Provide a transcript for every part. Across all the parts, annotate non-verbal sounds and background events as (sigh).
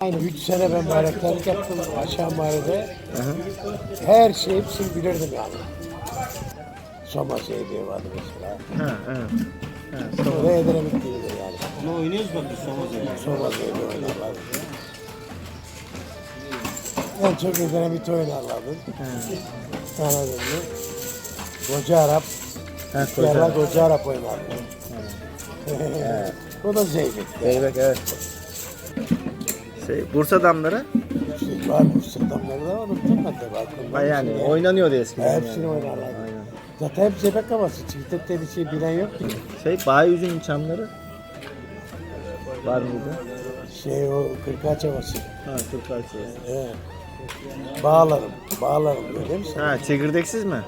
Aynı 3 sene ben bayraktarlık yaptım aşağı mahallede. Her şey hepsini bilirdim yani. Soma Seydiye vardı mesela. Ha, evet. Ha, Sonra Edremit değildi yani. Ne oynuyoruz bak biz Soma'da. Soma Seydiye oynarlardı. En çok Edremit oynarlardı. Anladın mı? Koca Arap. Ha, Yerler koca. Koca Arap oynardı. (laughs) o da Zeybek. Zeybek evet. Şey, Bursa damları İşte var bu sırtımları da unuttum ben de. Ha, yani oynanıyordu eskiden. Hepsini yani. oynarlardı. Aynen. Zaten hep Zeybek havası. Çiftlikte bir şey bilen yok ki. Şey Bayüzün çamları var mıydı? Şey o kırkaç havası. Ha Türkçe. Evet. Bağlarım. Bağlarım diyor değil mi? Ha çekirdeksiz mi?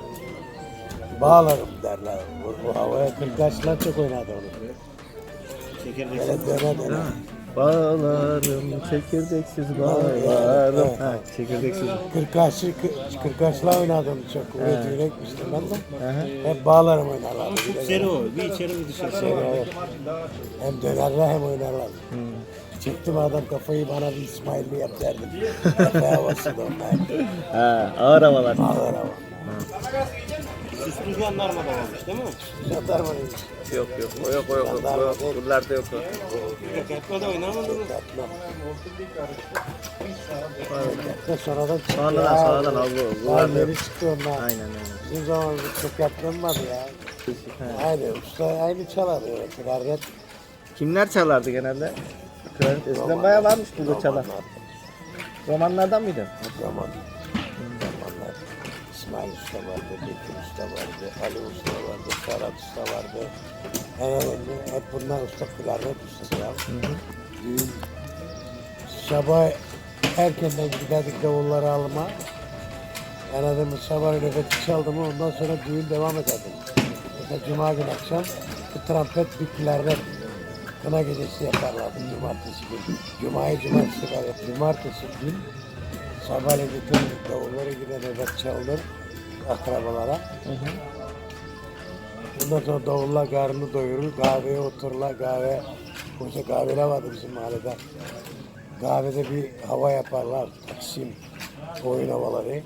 Bağlarım derler. Bu, bu havaya kırkaçlar çok oynadı onu. Çekirdek. Böyle döne döne. Bağlarım çekirdeksiz bağlarım. Ha çekirdeksiz. Kırkaçlı, kı- kırkaçla oynadım çok. Kuvvet yürekmiştim ben de. Aha. Hep bağlarım oynarlardı. Çok seri o. Bir içeri bir dışarı. Şey, evet. Hem dönerler hem oynarlar. Çıktım adam kafayı bana bir İsmail'i yap derdim. Kafa havası da onlar. Ha ağır havalar. Ağır hava. Üstü jandarma da varmış değil mi? Jandarmalıymış. Yok yok o yok o yok. o yok. Buralarda yok o. Köketme de oynamadın mı? Tatlı. Evet, sonradan çıktı Sonradan ya. sonradan al bu. Buralarda yok. Çıktı onlar. Aynen aynen. Bizim zamanımızda çok yaptırmadı ya. Aynı usta aynı çalar öyle klarnet. Kimler çalardı genelde? Klarnet eskiden bayağı varmış burada çalar. Romanlardan mıydı? Zaman. İsmail Usta vardı, Bekir Usta vardı, Ali Usta vardı, Ferhat Usta vardı. Önemli hep bunlar usta klarnet ustası ya. Düğün. Sabah erkenden giderdik davulları alma. Anladın mı? Sabah nöbeti çaldı mı ondan sonra düğün devam ederdi. Mesela cuma günü akşam bir trompet bir klarnet kına gecesi yaparlardı cumartesi gün. Cuma'yı cumartesi kadar. Cumartesi gün sabahleyin bütün davulları gider nöbet çalınır akrabalara. Ondan sonra davullar karnını doyurur, kahveye otururlar, kahve, koca kahveler vardı bizim mahallede. Kahvede bir hava yaparlar, taksim, oyun havaları.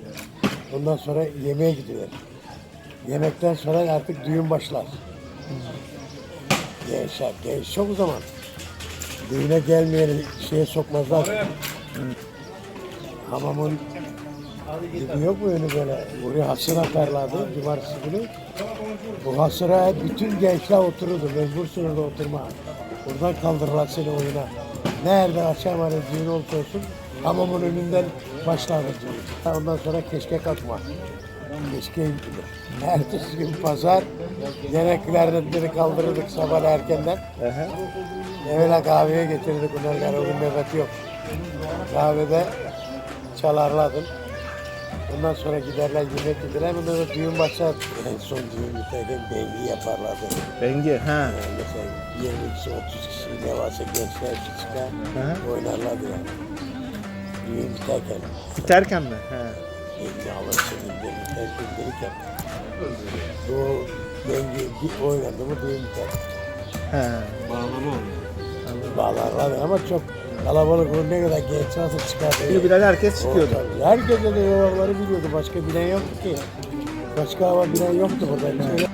Ondan sonra yemeğe gidilir. Yemekten sonra artık düğün başlar. Gençler, genç çok o zaman. Düğüne gelmeyeni şeye sokmazlar. Hamamın gibi yok mu önü böyle? Buraya hasır atarlardı cumartesi günü. Bu hasıra bütün gençler otururdu. Mecbursun orada oturma. Buradan kaldırırlar seni oyuna. Nerede akşam hani düğün olsa olsun hamamın önünden başlardı düğün. Ondan sonra keşke kalkma. Keşke gidilir. Ertesi gün pazar yemeklerden biri kaldırırdık sabah erkenden. Evvela kahveye getirdik bunlar o gün nöbeti yok. Kahvede çalarladım. Ondan sonra giderler yemek yedirler. Ondan sonra düğün başlar. En son düğün biterken dengi yaparlardı. Bengi. Ha. Yani mesela 20 kişi, 30 kişi ne varsa gençler çıkar. Hı. Oynarlardı yani. Düğün biterken. Biterken mi? Ha. Dengi alırsın, dengi terk edilirken. Bu dengi bir oynadı mı düğün biter. Ha. Bağlama oluyor. Bağlarlar ama çok kalabalık olur ne kadar genç nasıl çıkar. Bunu bilen herkes çıkıyordu. Herkese de yolları biliyordu. Başka bilen yoktu ki. Başka hava bilen yoktu burada. Öyle